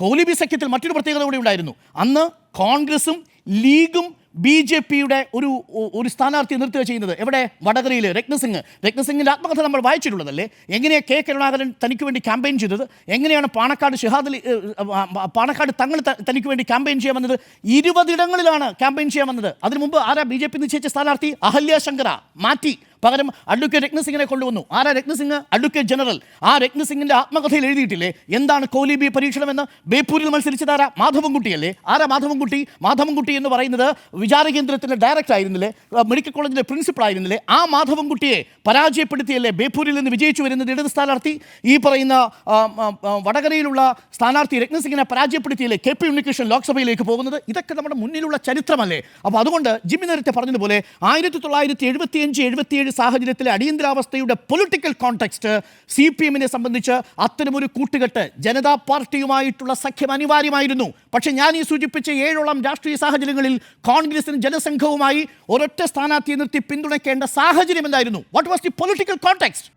കോലിബി സഖ്യത്തിൽ മറ്റൊരു പ്രത്യേകത കൂടി ഉണ്ടായിരുന്നു. അന്ന് കോൺഗ്രസും ലീഗും ബി ജെ പിയുടെ ഒരു ഒരു സ്ഥാനാർത്ഥി നിർത്തുക ചെയ്യുന്നത്. എവിടെ? വടകരയിൽ രത്നസിംഗ് രത്നസിംഗിന്റെ ആത്മകഥ നമ്മൾ വായിച്ചിട്ടുള്ളതല്ലേ? എങ്ങനെയാണ് കെ കരുണാകരൻ തനിക്ക് വേണ്ടി ക്യാമ്പയിൻ ചെയ്തത്? എങ്ങനെയാണ് പാണക്കാട് ഷിഹാദ് അലി, ഏഹ്, ആ, പാണക്കാട് തങ്ങൾ തനിക്ക് വേണ്ടി ക്യാമ്പയിൻ ചെയ്യാൻ വന്നത്? ഇരുപതിടങ്ങളിലാണ് ക്യാമ്പയിൻ ചെയ്യാൻ വന്നത്. അതിനു മുമ്പ് ആരാ ബി ജെ പി നിശ്ചയിച്ച സ്ഥാനാർത്ഥി? അഹല്യ ശങ്കര മാറ്റി. പകരം അഡ്വക്കേറ്റ് രത്നസിംഗിനെ കൊണ്ടുവന്നു. ആരാ രത്നസിംഗ് അഡ്വക്കേറ്റ് ജനറൽ. ആ രത്നസിംഗിന്റെ ആത്മകഥയിൽ എഴുതിയിട്ടില്ലേ? എന്താണ് കോലിബി പരീക്ഷണമെന്ന്? ബേപ്പൂരിൽ മത്സരിച്ചത് ആരാ? മാധവൻകുട്ടിയല്ലേ? ആരാ മാധവൻകുട്ടി? മാധവൻകുട്ടി എന്ന് പറയുന്നത് വിചാര കേന്ദ്രത്തിന്റെ ഡയറക്ടർ ആയിരുന്നില്ലേ? മെഡിക്കൽ കോളേജിന്റെ പ്രിൻസിപ്പൽ ആയിരുന്നില്ലേ? ആ മാധവൻകുട്ടിയെ പരാജയപ്പെടുത്തിയല്ലേ? ബേപ്പൂരിൽ നിന്ന് വിജയിച്ചു വരുന്നത് ഇടത് സ്ഥാനാർത്ഥി? ഈ പറയുന്ന വടകരയിലുള്ള സ്ഥാനാർത്ഥി രത്നസിംഗിനെ പരാജയപ്പെടുത്തിയല്ലേ കെ പി ഉണ്ണികൃഷ്ണൻ ലോക്സഭയിലേക്ക് പോകുന്നത്? ഇതൊക്കെ നമ്മുടെ മുന്നിലുള്ള ചരിത്രമല്ലേ? അപ്പോൾ അതുകൊണ്ട് ജിമ്മി നേരത്തെ പറഞ്ഞതുപോലെ ആയിരത്തി തൊള്ളായിരത്തി എഴുപത്തിയഞ്ച് എഴുപത്തിയേഴ് സാഹചര്യത്തിലെ അടിയന്തരാവസ്ഥയുടെ പൊളിറ്റിക്കൽ കോണ്ടെക്സ്റ്റ് സി പി എമ്മിനെ സംബന്ധിച്ച് അത്തരമൊരു കൂട്ടുകെട്ട് ജനതാ പാർട്ടിയുമായിട്ടുള്ള സഖ്യം അനിവാര്യമായിരുന്നു. പക്ഷേ ഞാൻ ഈ സൂചിപ്പിച്ച ഏഴോളം രാഷ്ട്രീയ സാഹചര്യങ്ങളിൽ കോൺഗ്രസിന് ജനസംഘവുമായി ഒരൊറ്റ സ്ഥാനാർത്ഥിയെ നിർത്തി പിന്തുണയ്ക്കേണ്ട സാഹചര്യം എന്തായിരുന്നു? What was the political context